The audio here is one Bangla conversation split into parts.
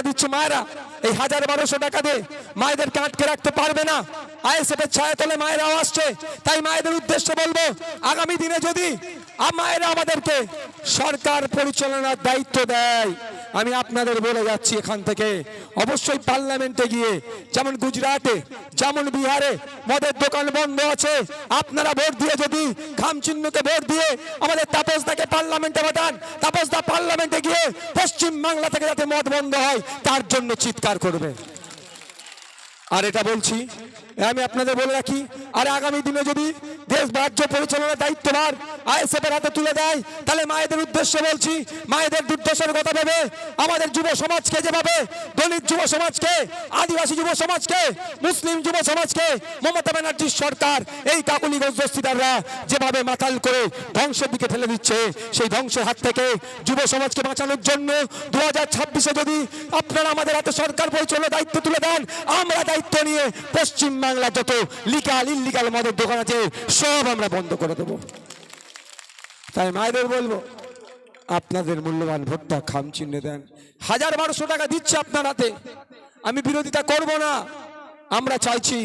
বলে দিচ্ছে মায়েরা। এই হাজার বারোশো টাকা দিয়ে মায়েদেরকে আটকে রাখতে পারবে না। আইএসএফের ছায়া তলে মায়েরাও আসছে। তাই মায়েদের উদ্দেশ্যে বলব, আগামী দিনে যদি মায়েরা আমাদেরকে সরকার পরিচালনার দায়িত্ব দেয়। আমি আপনাদের বলে যাচ্ছি এখান থেকে। অবশ্যই পার্লামেন্টে গিয়ে, যেমন গুজরাটে, যেমন বিহারে, মদের দোকান বন্ধ আছে। আপনারা ভোট দিয়ে যদি খামচিহ্নকে ভোট দিয়ে আমাদের তাপসদাকে পার্লামেন্টে পাঠান, তাপসদা পার্লামেন্টে গিয়ে পশ্চিম বাংলা থেকে যাতে মদ বন্ধ হয়, তার জন্য চিৎকার করবে। আর এটা বলছি আমি আপনাদের বলে রাখি, আর আগামী দিনে যদি দেশ রাজ্য পরিচালনার দায়িত্বভার আইএসএফ এর হাতে তুলে দেয়, তাহলে মায়েদের উদ্দেশ্যে বলছি, মায়েদের দুর্দশার কথা ভেবে আমাদের যুব সমাজকে যেভাবে, দলিত যুব সমাজকে, আদিবাসী যুব সমাজকে, মুসলিম যুব সমাজকে, মমতা ব্যানার্জির সরকার, এই কাকুলি গজদস্তিদাররা যেভাবে মাতাল করে ধ্বংসের দিকে ঠেলে দিচ্ছে, সেই ধ্বংসের হাত থেকে যুব সমাজকে বাঁচানোর জন্য দু হাজার যদি আপনারা আমাদের হাতে সরকার পরিচালনার দায়িত্ব তুলে দেন, আমরা দায়িত্ব নিয়ে পশ্চিম বাংলা যত লিগাল ইলিগাল মদের দোকান আছে, সব আমরা বন্ধ করে দেবো। তাই মায়েদের বলব, আপনাদের মূল্যবান ভোটটা খাম চিহ্নে দেন। হাজার বারোশো টাকা দিচ্ছে আপনার হাতে। আমি বিরোধিতা করব না। আমরা চাইছি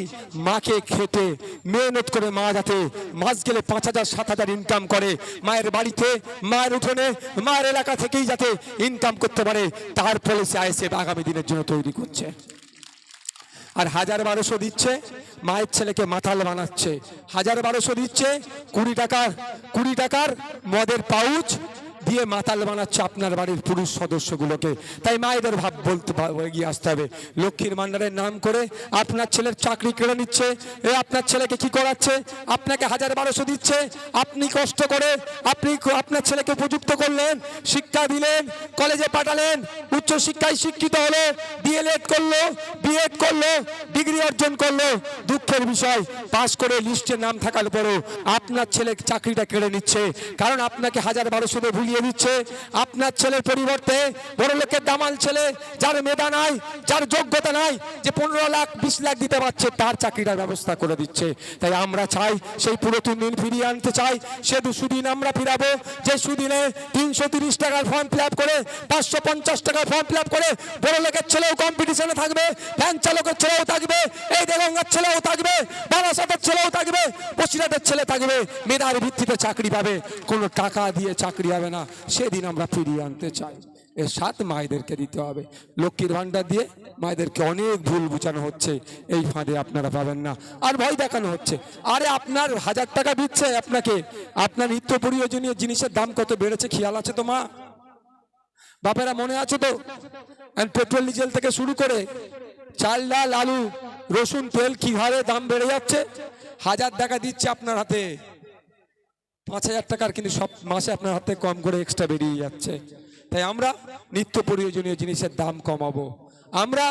মাকে খেটে, মেহনত করে মা যাতে মাস গেলে পাঁচ হাজার, সাত হাজার ইনকাম করে। মায়ের বাড়িতে, মায়ের উঠোনে, মায়ের এলাকা থেকেই যাতে ইনকাম করতে পারে। তার পলিসি আইএসএফ আগামী দিনের জন্য তৈরি করছে। আর হাজার বারোশো দিচ্ছে, মায়ের ছেলেকে মাথাল বানাচ্ছে। হাজার বারোশো দিচ্ছে, কুড়ি টাকার কুড়ি টাকার মদের পাউচ দিয়ে মাতাল বানাচ্ছে আপনার বাড়ির পুরুষ সদস্যগুলোকে। তাই মায়েদের ভাব বলতে এগিয়ে আসতে হবে। লক্ষ্মীর ভান্ডারের নাম করে আপনার ছেলের চাকরি কেড়ে নিচ্ছে, এ আপনার ছেলেকে কি করাচ্ছে? আপনাকে হাজার বারোশো দিচ্ছে, আপনি কষ্ট করে আপনি আপনার ছেলেকে উপযুক্ত করলেন, শিক্ষা দিলেন, কলেজে পাঠালেন উচ্চ শিক্ষায় শিক্ষিত হলো ডিএলএড করল, বিএড করল, ডিগ্রি অর্জন করল। দুঃখের বিষয় পাস করে লিস্টে নাম থাকার পরও আপনার ছেলে চাকরিটা কেড়ে নিচ্ছে। কারণ আপনাকে হাজার বারোশো দিয়ে ভুলিয়ে দিচ্ছে। আপনার ছেলের পরিবর্তে বড় লোকের দামাল ছেলে, যার মেধা নাই, যার যোগ্যতা নাই, যে পনেরো লাখ, বিশ লাখ দিতে পারছে, তার চাকরিটার ব্যবস্থা করে দিচ্ছে। তাই আমরা চাই সেই পুরাতন দিন ফিরিয়ে আনতে চাই। সে সুদিন আমরা ফিরাবো, যে সুদিনে তিনশো তিরিশ টাকার ফর্ম ফিল করে, পাঁচশো পঞ্চাশ টাকার ফর্ম ফিল করে, বড় লোকের ছেলেও কম্পিটিশনে থাকবে ভ্যান চালকের ছেলেও থাকবে, এই দেগঙ্গার ছেলেও থাকবে, বারাসাতের ছেলেও থাকবে বসিরাটের ছেলে থাকবে, মেধার ভিত্তিতে চাকরি পাবে। কোনো টাকা দিয়ে চাকরি হবে না। সেদিন আমরা ফিরিয়ে আনতে চাই। এর সাত মায়েদেরকে দিতে হবে। লক্ষ্মীর ভান্ডার দিয়ে মায়েদেরকে অনেক ভুল বোঝানো হচ্ছে। এই ফাঁদে আপনারা পাবেন না। আর ভয় দেখানো হচ্ছে। আরে আপনার হাজার টাকা দিচ্ছে আপনাকে। আপনার নিত্য প্রয়োজনীয় জিনিসের দাম কত বেড়েছে খেয়াল আছে তো মা? বাপেরা মনে আছে তো? পেট্রোল ডিজেল থেকে শুরু করে চাল, ডাল, আলু, রসুন, তেল, কি হারে দাম বেড়ে যাচ্ছে? হাজার টাকা দিচ্ছে আপনার হাতে। পাঁচ হাজার টাকার কিন্তু সব মাসে আপনার হাতে কম করে এক্সট্রা বেরিয়ে যাচ্ছে। তাই আমরা নিত্য প্রয়োজনীয় জিনিসের দাম কমাবো। আমরা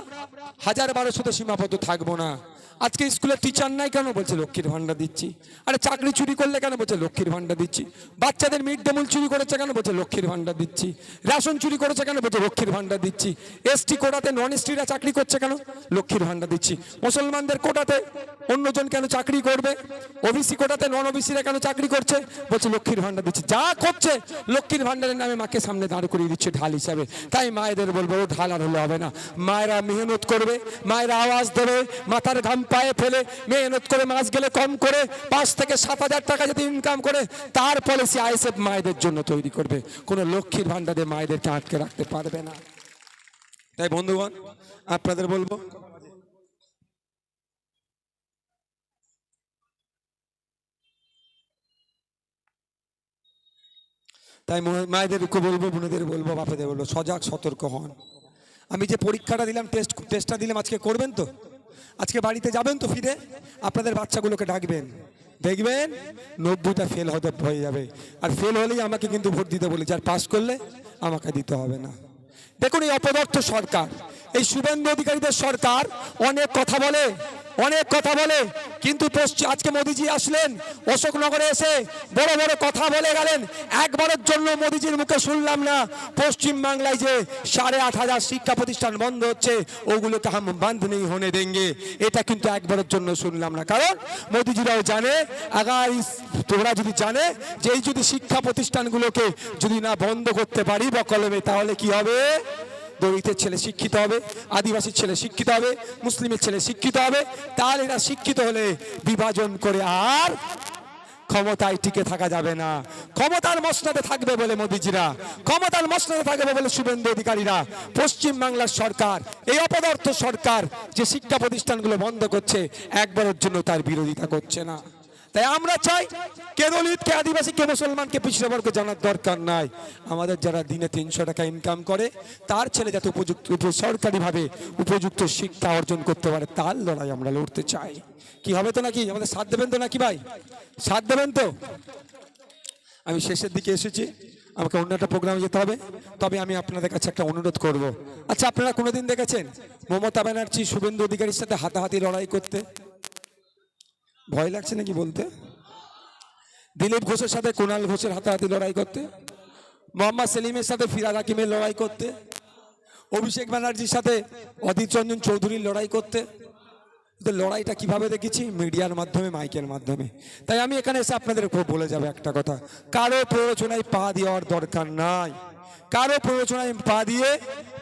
হাজার বারোশোতে সীমাবদ্ধ থাকব না। আজকে স্কুলে টিচার নাই কেন? বলছে, লক্ষ্মীর ভান্ডার দিচ্ছি। আরে চাকরি চুরি করলে কেন? বলছে, লক্ষ্মীর ভান্ডার দিচ্ছি। বাচ্চাদের মিড ডে মিল চুরি করেছে কেন? বলছে, লক্ষ্মীর ভান্ডার দিচ্ছি। রেশন চুরি করেছে কেন? বলছে, লক্ষ্মীর ভান্ডার দিচ্ছি। এসটি কোটাতে নন এসটিরা চাকরি করছে কেন? লক্ষ্মীর ভান্ডার দিচ্ছি। মুসলমানদের কোটাতে অন্যজন কেন চাকরি করবে? ওবিসি কোটাতে নন ওবিসিরা কেন চাকরি করছে? বলছে, লক্ষ্মীর ভান্ডার দিচ্ছে। যা করছে, লক্ষ্মীর ভান্ডারের নামে মাকে সামনে দাঁড় করিয়ে দিচ্ছে ঢাল হিসাবে। তাই মায়েদের বলব ঢাল আর হলে হবে না। মায়েরা মেহনত করবে, মায়েরা আওয়াজ দেবে, মাথার ঘাম পায়ে ফেলে, মেহনত করে মাস গেলে কম করে, পাঁচ থেকে সাত হাজার টাকা যদি ইনকাম করে, তার পলিসি আইএসএফ মায়েদের জন্য তৈরি করবে। কোনো লক্ষ্মীর ভান্ডারে মায়েদেরকে আটকে রাখতে পারবে না। তাই বন্ধুগণ, আপনাদের বলব, তাই মায়েদেরকে বলব, বোনেদের বলব, বাপেদের বলব, সজাগ সতর্ক হন। আমি যে পরীক্ষাটা দিলাম টেস্ট টেস্টটা দিলাম, আজকে করবেন তো? আজকে বাড়িতে যাবেন তো ফিরে? আপনাদের বাচ্চাগুলোকে ডাকবেন। দেখবেন নব্বইটা ফেল হতে হয়ে যাবে। আর ফেল হলেই আমাকে কিন্তু ভোট দিতে বলেছে। আর পাস করলে আমাকে দিতে হবে না। দেখুন এই অপদার্থ সরকার এই শুভেন্দু অধিকারীদের সরকার অনেক কথা বলে, অনেক কথা বলে, কিন্তু পশ্চিম আজকে মোদিজি আসলেন, অশোকনগরে এসে বড় বড় কথা বলে গেলেন, একবারের জন্য মোদিজির মুখে শুনলাম না। পশ্চিম বাংলায় যে সাড়ে আট হাজার শিক্ষা প্রতিষ্ঠান বন্ধ হচ্ছে, ওগুলোকে হাম বান্ধ নেই, হনে দেঙ্গে। এটা কিন্তু একবারের জন্য শুনলাম না। কারণ মোদিজিরাও জানে আগার তোমরা যদি জানে যে এই যদি শিক্ষা প্রতিষ্ঠানগুলোকে যদি না বন্ধ করতে পারি বা কলমে তাহলে কি হবে? দলিতের ছেলে শিক্ষিত হবে, আদিবাসীর ছেলে শিক্ষিত হবে, মুসলিমের ছেলে শিক্ষিত হবে, তাহলে এরা শিক্ষিত হলে বিভাজন করে আর ক্ষমতায় টিকে থাকা যাবে না। ক্ষমতার মসনাদে থাকবে বলে মোদিজিরা, ক্ষমতার মসনাদে থাকবে বলে শুভেন্দু অধিকারীরা। পশ্চিম বাংলার সরকার, এই অপদার্থ সরকার যে শিক্ষা প্রতিষ্ঠানগুলো বন্ধ করছে, একবারের জন্য তার বিরোধিতা করছে না। তাই আমরা চাই কে দলিত কে আদিবাসী, কে মুসলমান, কে পিছিয়ে বর্গ জানার দরকার নাই। আমাদের যারা দিনে তিনশো টাকা ইনকাম করে, তার ছেলে যাতে উপযুক্ত, উপ- সরকারিভাবে উপযুক্ত শিক্ষা অর্জন করতে পারে, তার লড়াই আমরা লড়তে চাই। কি হবে তো নাকি? আমাদের সাথ দেবেন তো নাকি ভাই? সাথ দেবেন তো? আমি শেষের দিকে এসেছি, আমাকে অন্য একটা প্রোগ্রামে যেতে হবে। তবে আমি আপনাদের কাছে একটা অনুরোধ করব। আচ্ছা আপনারা কোনোদিন দেখেছেন মমতা ব্যানার্জি, শুভেন্দু অধিকারীর সাথে হাতাহাতি লড়াই করতে? ভয় লাগছে নাকি বলতে? দিলীপ ঘোষের সাথে কুণাল ঘোষের হাতাহাতি লড়াই করতে, মোহাম্মদ সেলিমের সাথে ফিরাদ হাকিমের লড়াই করতে, অভিষেক ব্যানার্জির সাথে অধীর রঞ্জন চৌধুরীর লড়াই করতে। লড়াইটা কীভাবে দেখেছি? মিডিয়ার মাধ্যমে, মাইকের মাধ্যমে। তাই আমি এখানে এসে আপনাদের বলে যাবে একটা কথা। কারও প্ররোচনায় পা দেওয়ার দরকার নাই। কারও প্ররোচনায় পা দিয়ে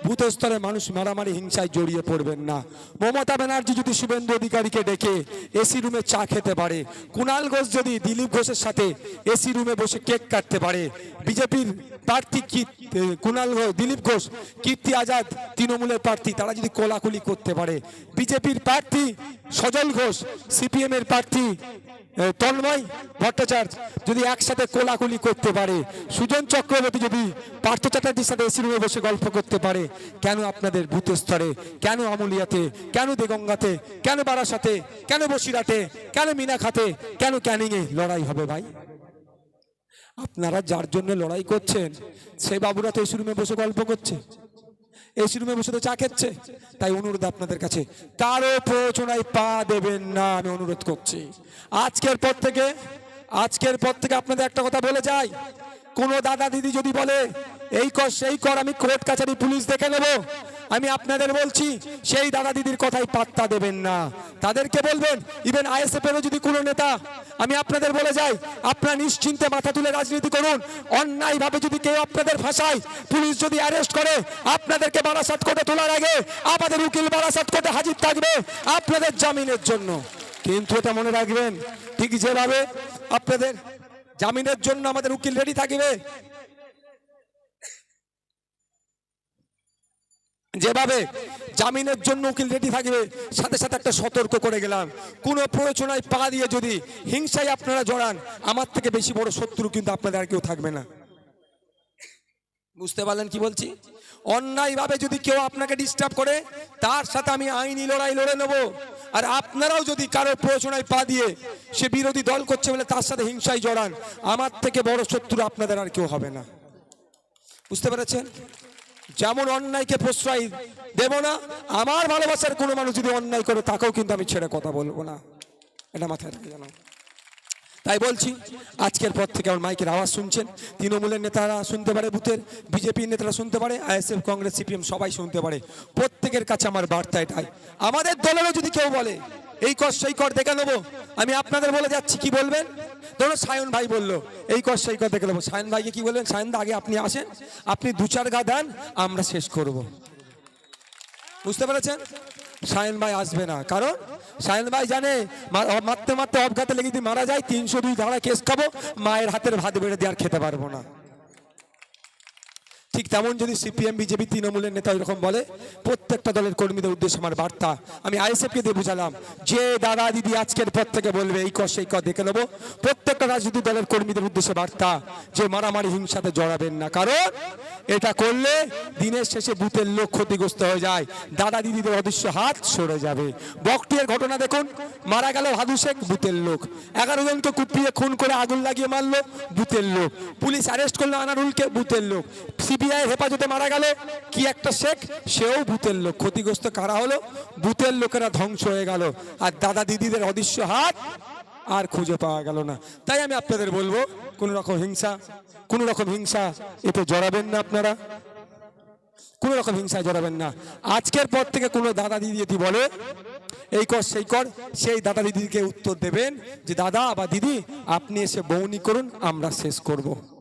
ভূত স্তরে মানুষ মারামারি, হিংসায় জড়িয়ে পড়বেন না। মমতা ব্যানার্জি যদি শুভেন্দু অধিকারীকে ডেকে এসি রুমে চা খেতে পারে কুণাল ঘোষ যদি দিলীপ ঘোষের সাথে এসি রুমে বসে কেক কাটতে পারে, বিজেপির প্রার্থী কুণাল ঘোষ, দিলীপ ঘোষ, কীর্তি আজাদ, তৃণমূলের প্রার্থী, তারা যদি কোলাকুলি করতে পারে, বিজেপির প্রার্থী সজল ঘোষ সিপিএম এর প্রার্থী তন্ময় ভট্টাচার্য যদি একসাথে কোলাকুলি করতে পারে, সুজন চক্রবর্তী যদি পার্থ চ্যাটার্জির সাথে এসি রুমে বসে গল্প করতে পারে। কেন আপনাদের বুথ স্তরে কেন আমুলিয়াতে? কেন দেগঙ্গাতে? কেন বারাসাতে? কেন বসিরাটে কেন মিনাখাতে কেন ক্যানিংয়ে লড়াই হবে ভাই? আপনারা যার জন্য লড়াই করছেন, সেই বাবুরা তো এসি রুমে বসে গল্প করছে। এসি রুমে বসে তো চা খেচ্ছে। তাই অনুরোধ আপনাদের কাছে, কারও প্রয়োজনায় পা দেবেন না, আমি অনুরোধ করছি। আজকের পর থেকে, আজকের পর থেকে আপনাদের একটা কথা বলে যাই। কোনো দাদা দিদি যদি বলে, এই কর, সেই কর, আমি কোর্ট কাছারি পুলিশ দেখে নেব। আমি আপনাদের বলছি, সেই দাদা দিদির কথাই পাত্তা দেবেন না। তাদেরকে বলবেন ইভেন আইএসএফ এরও যদি কোনো নেতা, আমি আপনাদের বলে যাই, আপনারা নিশ্চিন্তে মাথা তুলে রাজনীতি করুন। অন্যায়ভাবে যদি কেউ আপনাদের ফাঁসায়, পুলিশ যদি অ্যারেস্ট করে, আপনাদেরকে বারাসাত কোর্টে তোলার আগে আমাদের উকিল বারাসাত কোর্টে হাজির থাকবে আপনাদের জামিনের জন্য। কিন্তু এটা মনে রাখবেন, ঠিক যেভাবে আপনাদের জামিনের জন্য আমাদের উকিল রেডি থাকবে? যেভাবে জামিনের জন্য উকিল রেডি থাকবে, সাথে সাথে একটা সতর্ক করে গেলাম। কোনো প্রয়োজনায় পা দিয়ে যদি হিংসায় আপনারা জড়ান, আমার থেকে বেশি বড় শত্রু কিন্তু আপনাদের আর কেউ থাকবে না। বুঝতে পারলেন কি বলছি? অন্যায়ভাবে যদি কেউ আপনাকে ডিস্টার্ব করে, তার সাথে আমি আইনি লড়াই লড়ে নেব। আর আপনারাও যদি কারও প্রয়োজনায় পা দিয়ে সে বিরোধী দল করছে বলে তার সাথে হিংসায় জড়ান, আমার থেকে বড় শত্রু আপনাদের আর কেউ হবে না। বুঝতে পেরেছেন? যেমন অন্যায়কে প্রশ্রয় দেব না, আমার ভালোবাসার কোনো মানুষ যদি অন্যায় করে, তাকেও কিন্তু আমি ছেড়ে কথা বলব না। এটা মাথায় রাখে জানো তাই বলছি, আজকের পর থেকে আমার মাইকের আওয়াজ শুনছেন। তৃণমূলের নেতারা শুনতে পারে বুথের, বিজেপির নেতারা শুনতে পারে, আইএসএফ, কংগ্রেস, সিপিএম সবাই শুনতে পারে। প্রত্যেকের কাছে আমার বার্তা এটাই। আমাদের দলেরও যদি কেউ বলে, এই কর, সেই কর, দেখে নেব। আমি আপনাদের বলে যাচ্ছি, কি বলবেন? ধরুন সায়ন ভাই বলল, এই কর, সেই কর, দেখে নেব। সায়ন ভাইকে কি বলবেন সায়ন দা, আগে আপনি আসেন, আপনি দু চার গা দেন, আমরা শেষ করব। বুঝতে পেরেছেন? সায়ন ভাই আসবে না। কারণ সায়ন ভাই জানে মারতে মারতে অবঘাতে লেগে যদি মারা যায়, তিনশো দুই ধারা কেস খাব, মায়ের হাতের ভাত বেড়ে দিয়ে আর খেতে পারব না। ঠিক তেমন যদি সিপিএম, বিজেপি, তৃণমূলের নেতা এরকম বলে, প্রত্যেকটা দলের কর্মীদের উদ্দেশ্যে আমার বার্তা। আমি আইএসএফকে দিয়ে বুঝালাম, যে দাদা দিদি আজকের পর থেকে বলবে, এই কর, সেই কর, দেখে নেব। প্রত্যেকটা রাজনৈতিক দলের কর্মীদের উদ্দেশ্যে বার্তা, যে মারামারি হিংসাতে জড়াবেন না। কারণ এটা করলে দিনের শেষে বুথের লোক ক্ষতিগ্রস্ত হয়ে যায়। দাদা দিদিদের অদৃশ্য হাত সরে যাবে। বকটিয়ার ঘটনা দেখুন, মারা গেল হাদু শেখ, বুথের লোক। এগারো জনকে কুপিয়ে খুন করে আগুন লাগিয়ে মারলো, বুথের লোক। পুলিশ অ্যারেস্ট করল আনারুলকে, বুথের লোক। সিবিআই হেফাজতে মারা গেল। কি একটা শেখ? সেও ভূতের লোক। ক্ষতিগ্রস্ত কারা হলো? ভূতের লোকেরা ধ্বংস হয়ে গেল। আর দাদা দিদিদের অদৃশ্য হাত আর খুঁজে পাওয়া গেল না। তাই আমি আপনাদের বলব, কোনো রকম হিংসা, কোনো রকম হিংসা এতে জড়াবেন না আপনারা। কোনো রকম হিংসায় জড়াবেন না। আজকের পর থেকে কোনো দাদা দিদি যদি বলে, এই কর, সেই কর, সেই দাদা দিদিকে উত্তর দেবেন যে, দাদা বা দিদি, আপনি এসে বৌনি করুন, আমরা শেষ করব।